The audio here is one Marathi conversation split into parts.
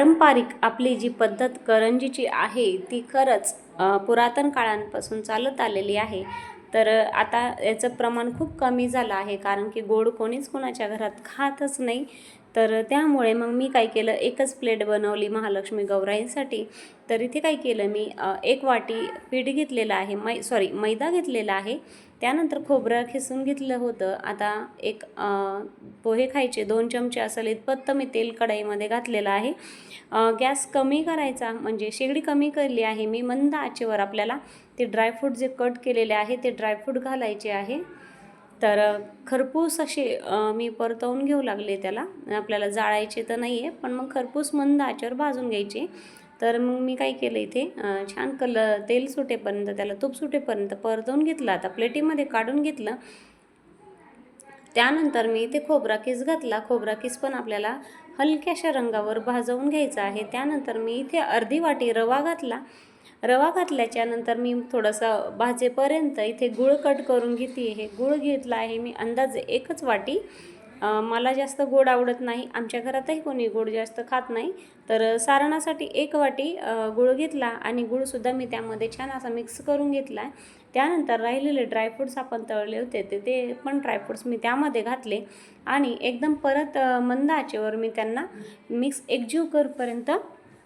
पारंपरिक आपली जी पद्धत करंजीची आहे ती खरंच पुरातन काळांपासून चालत आलेली आहे. तर आता याचं प्रमाण खूप कमी झालं आहे कारण की गोड कोणीच कोणाच्या घरात खातच नाही. तर त्यामुळे मग मी काय केलं एकच प्लेट बनवली महालक्ष्मी गौराईंसाठी. तर इथे काय केलं मी एक वाटी पीठ घेतलेलं आहे मै सॉरी मैदा घेतलेला आहे. त्यानंतर खोबरं खिसून घेतलं होतं. आता एक पोहे खायचे. दोन चमचे असेल इतपत मी तेल कढईमध्ये घातलेलं आहे. गॅस कमी करायचा म्हणजे शेगडी कमी केली आहे. मी मंद आचेवर आपल्याला ते ड्रायफ्रूट जे कट केलेले आहे ते ड्रायफ्रूट घालायचे आहे. तर खरपूस असे मी परतवून घेऊ लागले त्याला. आपल्याला जाळायचे तर नाही आहे पण मग खरपूस मंद आचेवर भाजून घ्यायचे. तर मग मी काय केलं इथे? छान कल तेल सुटेपर्यंत त्याला तूप सुटेपर्यंत परतवून घेतलं आता प्लेटीमध्ये काढून घेतलं. त्यानंतर मी इथे खोबरा किस घातला. खोबरा किस पण आपल्याला हलक्याशा रंगावर भाजवून घ्यायचा आहे. त्यानंतर मी इथे अर्धी वाटी रवा घातला. रवा घातल्याच्या नंतर मी थोडंसं भाजेपर्यंत इथे गुळ कट करून घेते. हे गुळ घेतला आहे मी अंदाजे एकच वाटी. मला जास्त गोड आवडत नाही. आमच्या घरातही कोणी गोड जास्त खात नाही. तर सारणासाठी एक वाटी गुळ घेतला आणि गुळसुद्धा मी त्यामध्ये छान असा मिक्स करून घेतला. आहे त्यानंतर राहिलेले ड्रायफ्रूट्स आपण तळले होते ते ते पण ड्रायफ्रूट्स मी त्यामध्ये घातले. आणि एकदम परत मंद आचेवर मी त्यांना मिक्स एकजीव करपर्यंत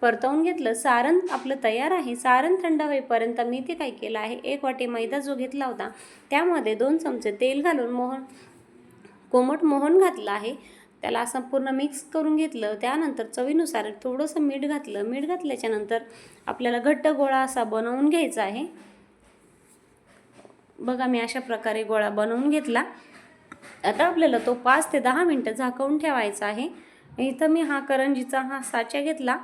परतवून घेतलं. सारण आपलं तयार आहे. सारण थंड होईपर्यंत मी ते काय केलं आहे? एक वाटी मैदा जो घेतला होता त्यामध्ये दोन चमचे तेल घालून मोहन कोमट मोहन घातलं आहे. त्याला असं पूर्ण मिक्स करून घेतलं. त्यानंतर चवीनुसार थोडंसं मीठ घातलं. मीठ घातल्याच्यानंतर आपल्याला घट्ट गोळा असा बनवून घ्यायचा आहे. बघा मी अशा प्रकारे गोळा बनवून घेतला. आता आपल्याला तो पाच ते दहा मिनटं झाकवून ठेवायचा आहे. इथं मी हा करंजीचा हा साचा घेतला.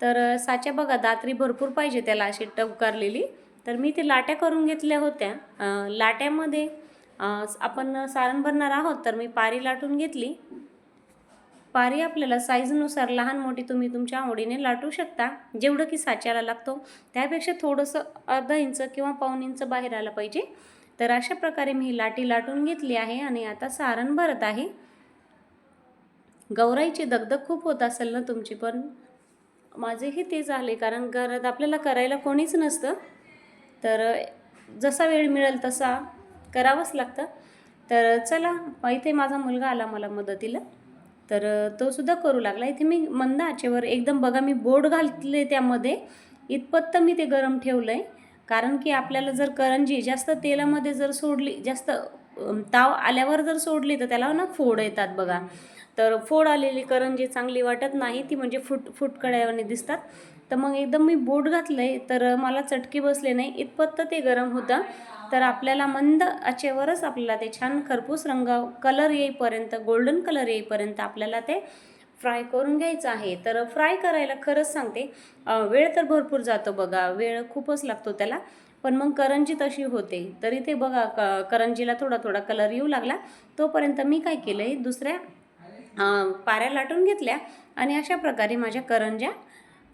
तर साच्या बघा दात्री भरपूर पाहिजे त्याला अशी टवकारलेली. तर मी ते लाट्या करून घेतल्या होत्या. लाट्यामध्ये आपण सारण भरणार आहोत तर मी पारी लाटून घेतली. पारी आपल्याला साईजनुसार लहान मोठी तुम्ही तुमच्या आवडीने लाटू शकता. जेवढं की साच्याला लागतो त्यापेक्षा थोडंसं अर्धा इंच किंवा पाऊन इंच बाहेर आलं पाहिजे. तर अशा प्रकारे मी ही लाटी लाटून घेतली आहे आणि आता सारण भरत आहे. गौराईची दगदग खूप होत असेल ना तुमची पण. माझेही ते झाले कारण घरात आपल्याला करायला कोणीच नसतं. तर जसा वेळ मिळेल तसा करावंच लागतं. तर चला इथे माझा मुलगा आला मला मदतीला. तर तो सुद्धा करू लागला. इथे मी मंद आचेवर एकदम बघा मी बोर्ड घातले त्यामध्ये. इतपत मी ते गरम ठेवलं आहे कारण की आपल्याला जर करंजी जास्त तेलामध्ये जर सोडली जास्त ताव आल्यावर जर सोडली तर त्याला ना फोड येतात बघा. तर फोड आलेली करंजी चांगली वाटत नाही ती म्हणजे फुट फुटकड्यावाने दिसतात. तर मग एकदम मी बोट घातलं आहे तर मला चटके बसले नाही. इतपत ते गरम होतं. तर आपल्याला मंद आचेवरच आपल्याला ते छान खरपूस रंग कलर येईपर्यंत गोल्डन कलर येईपर्यंत आपल्याला ते फ्राय करून घ्यायचं आहे. तर फ्राय करायला खरंच सांगते वेळ तर भरपूर जातो बघा. वेळ खूपच लागतो त्याला. पण मग करंजी तशी होते. तरी ते बघा क करंजीला थोडा थोडा कलर येऊ लागला. तोपर्यंत मी काय केलं आहे दुसऱ्या पाऱ्या लाटून घेतल्या आणि अशा प्रकारे माझ्या करंज्या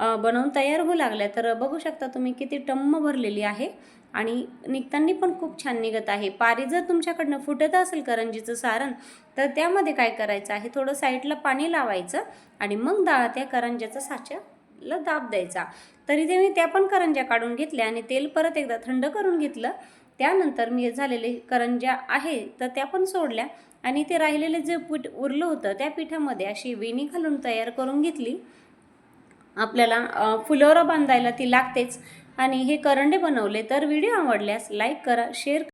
बनवून तयार होऊ लागल्या. तर बघू शकता तुम्ही किती टम्म भरलेली आहे आणि निघताना पण खूप छान निघत आहे. पारी जर तुमच्याकडनं फुटत असेल करंजीचं सारण तर त्यामध्ये काय करायचं आहे? थोडं साईडला पाणी लावायचं आणि मग दा त्या करंज्याचं साच्याला दाब द्यायचा. तरी ते मी त्या पण करंज्या काढून घेतल्या आणि तेल परत एकदा थंड करून घेतलं. त्यानंतर मी झालेले करंज्या आहे तर त्या पण सोडल्या आणि ते राहिलेले जे पीठ उरलं होतं त्या पिठामध्ये अशी वेणी घालून तयार करून घेतली. आपल्याला अ, फुलोरा बांधायला ती लागतेच. आणि हे करंडे बनवले तर व्हिडिओ आवडल्यास लाईक करा शेअर